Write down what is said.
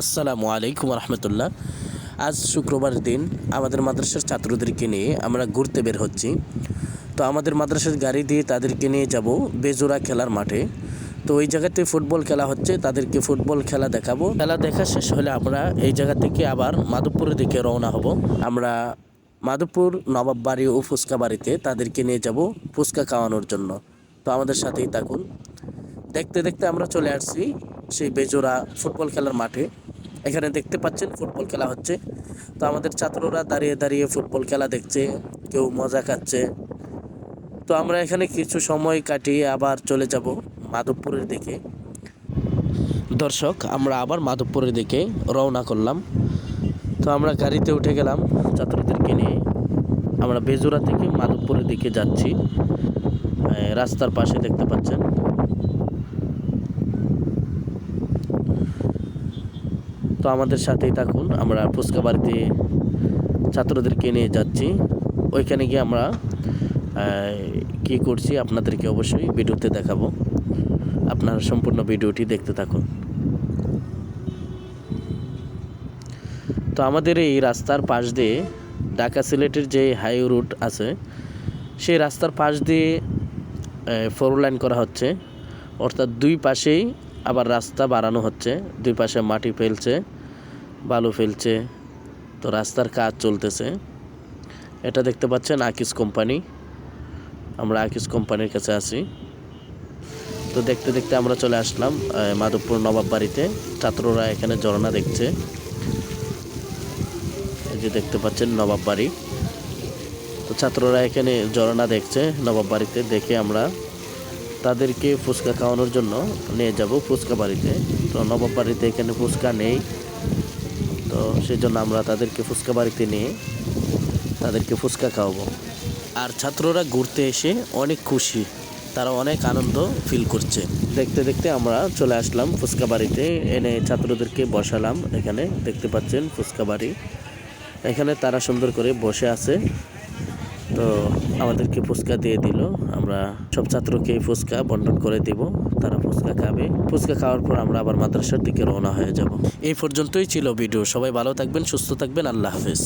আসসালামু আলাইকুম রহমতুল্লাহ। আজ শুক্রবার দিন আমাদের মাদ্রাসার ছাত্রদেরকে নিয়ে আমরা ঘুরতে বের হচ্ছি। তো আমাদের মাদ্রাসার গাড়ি দিয়ে তাদেরকে নিয়ে যাব বেজোড়া খেলার মাঠে। তো ওই জায়গাতে ফুটবল খেলা হচ্ছে, তাদেরকে ফুটবল খেলা দেখাবো। খেলা দেখা শেষ হলে আমরা এই জায়গা থেকে আবার মাধবপুরের দিকে রওনা হব। আমরা মাধবপুর নবাব বাড়ি ও ফুচকা বাড়িতে তাদেরকে নিয়ে যাব ফুচকা খাওয়ানোর জন্য। তো আমাদের সাথেই থাকুন। দেখতে দেখতে আমরা চলে আসছি সেই বেজোড়া ফুটবল খেলার মাঠে। এখানে দেখতে পাচ্ছেন ফুটবল খেলা হচ্ছে। তো আমাদের ছাত্ররা দাঁড়িয়ে দাঁড়িয়ে ফুটবল খেলা দেখছে, কেউ মজা খাচ্ছে। তো আমরা এখানে কিছু সময় কাটিয়ে আবার চলে যাব মাধবপুরের দিকে। দর্শক, আমরা আবার মাধবপুরের দিকে রওনা করলাম। তো আমরা গাড়িতে উঠে গেলাম ছাত্রদেরকে নিয়ে। আমরা বেজোড়া থেকে মাধবপুরের দিকে যাচ্ছি। রাস্তার পাশে দেখতে পাচ্ছেন। আমাদের সাথেই থাকুন। আমরা ফুচকা বাড়িতে ছাত্রদেরকে নিয়ে যাচ্ছি। ওইখানে গিয়ে আমরা কি করছি আপনাদেরকে অবশ্যই ভিডিওতে দেখাবো। আপনারা সম্পূর্ণ ভিডিওটি দেখতে থাকুন। তো আমাদের এই রাস্তার পাশ দিয়ে ঢাকা সিলেটের যে হাই রুট আছে, সেই রাস্তার পাশ দিয়ে ফোর লাইন করা হচ্ছে। অর্থাৎ দুই পাশেই আবার রাস্তা বাড়ানো হচ্ছে। দুই পাশে মাটি ফেলছে। বালু ফেলছে, তো রাস্তার কাজ চলতেছে। এটা দেখতে পাচ্ছেন আকিস কোম্পানি। আমরা আকিস কোম্পানির কাছে আছি। তো দেখতে দেখতে আমরা চলে আসলাম মাধবপুর নবাব বাড়িতে। ছাত্ররা এখানে ঝর্ণা দেখছে। এই যে দেখতে পাচ্ছেন নবাব বাড়ি। তো ছাত্ররা এখানে ঝর্ণা দেখছে নবাব বাড়িতে, দেখে আমরা তাদেরকে ফুচকা খাওয়ানোর জন্য নিয়ে যাব ফুচকা বাড়িতে। তো নবাব বাড়িতে এখানে ফুচকা নেই। তো সেই জন্য আমরা তাদেরকে ফুচকা বাড়িতে নিয়ে তাদেরকে ফুচকা খাওয়াবো। আর ছাত্ররা ঘুরতে এসে অনেক খুশি। তারা অনেক আনন্দ ফিল করছে। দেখতে দেখতে আমরা চলে আসলাম ফুচকা বাড়িতে। এনে ছাত্রদেরকে বসালাম। এখানে দেখতে পাচ্ছেন ফুচকা বাড়ি। এখানে তারা সুন্দর করে বসে আছে। তো আমাদেরকে ফুচকা দিয়ে দিল। আমরা সব ছাত্রকে ফুচকা বন্টন করে দিব, তারা ফুচকা খাবে। ফুচকা খাওয়ার পর আমরা আবার মাদ্রাসার দিকে রওনা হয়ে যাব। এই পর্যন্তই ছিল ভিডিও। সবাই ভালো থাকবেন, সুস্থ থাকবেন। আল্লাহ হাফেজ।